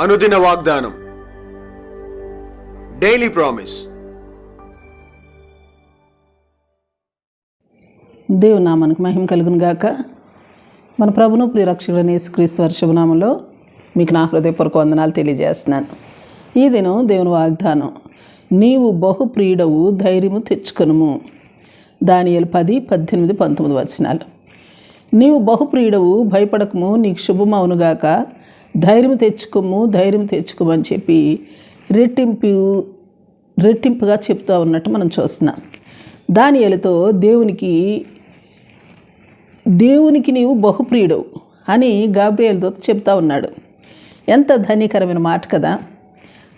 అనుదిన వాగ్దానం. Daily promise దేవునామానికి మహిమ కలుగును గాక. మన ప్రభును ప్రియరక్షకుడని క్రీస్తు వర్షభనామంలో మీకు నా హృదయపూర్వక వందనాలు తెలియజేస్తున్నాను. ఈ దినం దేవుని వాగ్దానం నీవు బహు ప్రియుడవు ధైర్యము తెచ్చుకొనుము. దానియలు పది పద్దెనిమిది పంతొమ్మిది వచనాలు. నీవు బహుప్రియుడవు భయపడకము నీకు శుభమవునుగాక ధైర్యం తెచ్చుకోము ధైర్యం తెచ్చుకోమని చెప్పి రెట్టింపు రెట్టింపుగా చెప్తూ ఉన్నట్టు మనం చూస్తున్నాం. దానియలతో దేవునికి దేవునికి నీవు బహుప్రియుడవు అని గాబ్రియల్తో చెప్తా ఉన్నాడు. ఎంత ధన్యకరమైన మాట కదా.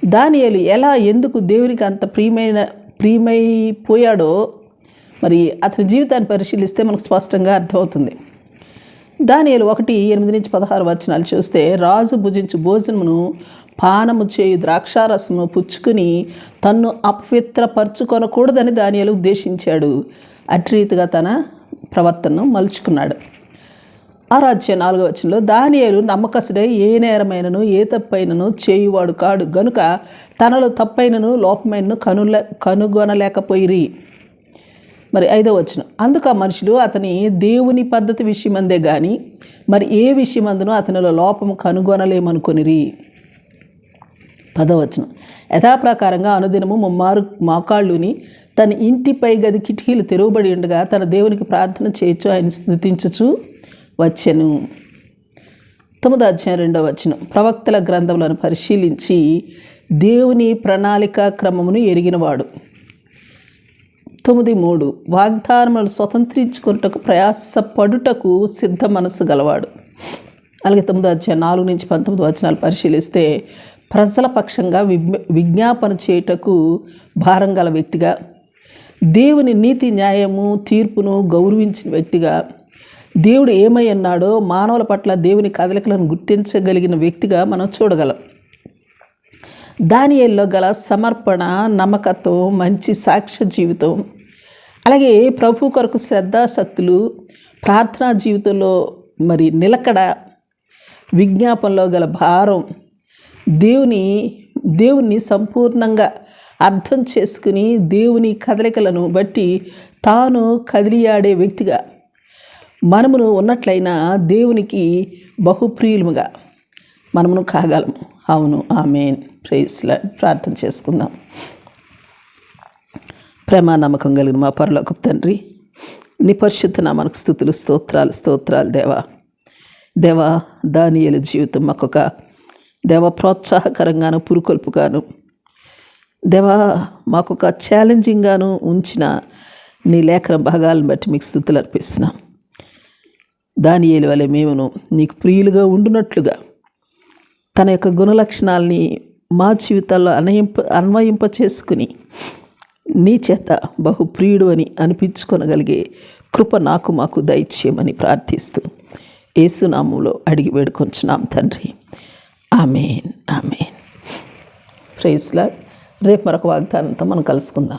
దానియలు ఎలా ఎందుకు దేవునికి అంత ప్రియమైన ప్రియమైపోయాడో మరి అతని జీవితాన్ని పరిశీలిస్తే మనకు స్పష్టంగా అర్థమవుతుంది. దానియలు ఒకటి ఎనిమిది నుంచి పదహారు వచనాలు చూస్తే రాజు భుజించు భోజనమును పానము చేయు ద్రాక్షారసమును పుచ్చుకుని తన్ను అపవిత్రపరచుకొనకూడదని దానియలు ఉద్దేశించాడు. అట్రీతిగా తన ప్రవర్తనను మలుచుకున్నాడు. ఆరాధ్య నాలుగో వచనంలో దానియలు నమ్మకసుడే ఏ నేరమైనను ఏ తప్పైనను చేయువాడు కాడు. గనుక తనలో తప్పైనను లోపమైనను కనుల కనుగొనలేకపోయిరి. మరి ఐదో వచనం. అందుకు ఆ మనుషులు అతని దేవుని పద్ధతి విషయమందే కానీ మరి ఏ విషయమందునో అతనిలో లోపం కనుగొనలేమనుకొనిరి. పదవచనం యథాప్రకారంగా అనుదినము ముమ్మారు మోకాళ్ళుని తన ఇంటిపై గది కిటికీలు తెరవబడి ఉండగా తన దేవునికి ప్రార్థన చేయొచ్చు ఆయన స్థుతించచ్చు వచ్చెను. తొమ్మిది అధ్యాయం రెండవ వచనం. ప్రవక్తల గ్రంథములను పరిశీలించి దేవుని ప్రణాళిక క్రమమును ఎరిగినవాడు. తొమ్మిది మూడు. వాగ్దానములను స్వతంత్రించుకున్నటకు ప్రయాసపడుటకు సిద్ధ మనస్సు గలవాడు. అలాగే తొమ్మిది అధ్యాయం నాలుగు నుంచి పంతొమ్మిది వచనాలు పరిశీలిస్తే ప్రజల పక్షంగా విజ్ఞ విజ్ఞాపన చేయుటకు భారం గల వ్యక్తిగా దేవుని నీతి న్యాయము తీర్పును గౌరవించిన వ్యక్తిగా దేవుడు ఏమై అన్నాడో మానవుల పట్ల దేవుని కదలికలను గుర్తించగలిగిన వ్యక్తిగా మనం చూడగలం. దానియల్లో గల సమర్పణ నమ్మకత్వం మంచి సాక్ష్య జీవితం. అలాగే ప్రభు కొరకు శ్రద్ధాశక్తులు ప్రార్థనా జీవితంలో మరి నిలకడ విజ్ఞాపనలో గల భారం దేవుని దేవుని సంపూర్ణంగా అర్థం చేసుకుని దేవుని కదలికలను బట్టి తాను కదిలియాడే వ్యక్తిగా మనమును ఉన్నట్లయినా దేవునికి బహుప్రియులుగా మనమును కాగలము. అవును ఆమె ప్రేస్లా ప్రార్థన చేసుకుందాం. ప్రేమ నమ్మకం కలిగిన మా పరలోకపు తండ్రి నీ పరిశుద్ధ నామానికి స్థుతులు స్తోత్రాలు స్తోత్రాలు దేవా. దేవా దానియల జీవితం మాకొక దేవ ప్రోత్సాహకరంగాను పురుకొల్పుగాను. దేవా మాకొక ఛాలెంజింగ్గాను ఉంచిన నీ లేఖన భాగాలను బట్టి మీకు స్థుతులు అర్పిస్తున్నాం. దానియలు వలె మేమును నీకు ప్రియులుగా ఉండునట్లుగా తన యొక్క గుణలక్షణాలని మా జీవితాల్లో అన్వయింప అన్వయింప చేసుకుని నీ చేత బహుప్రియుడు అని అనిపించుకొనగలిగే కృప నాకు మాకు దయచేయమని ప్రార్థిస్తూ ఏసునామంలో అడిగి వేడుకొంచున్నాం తండ్రి. Amen amen. ప్రేస్లా రేపు మరొక వాగ్దానంతో మనం కలుసుకుందాం.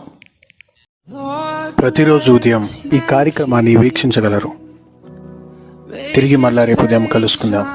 ప్రతిరోజు ఉదయం ఈ కార్యక్రమాన్ని వీక్షించగలరు. తిరిగి మళ్ళా రేపు ఉదయం కలుసుకుందాం.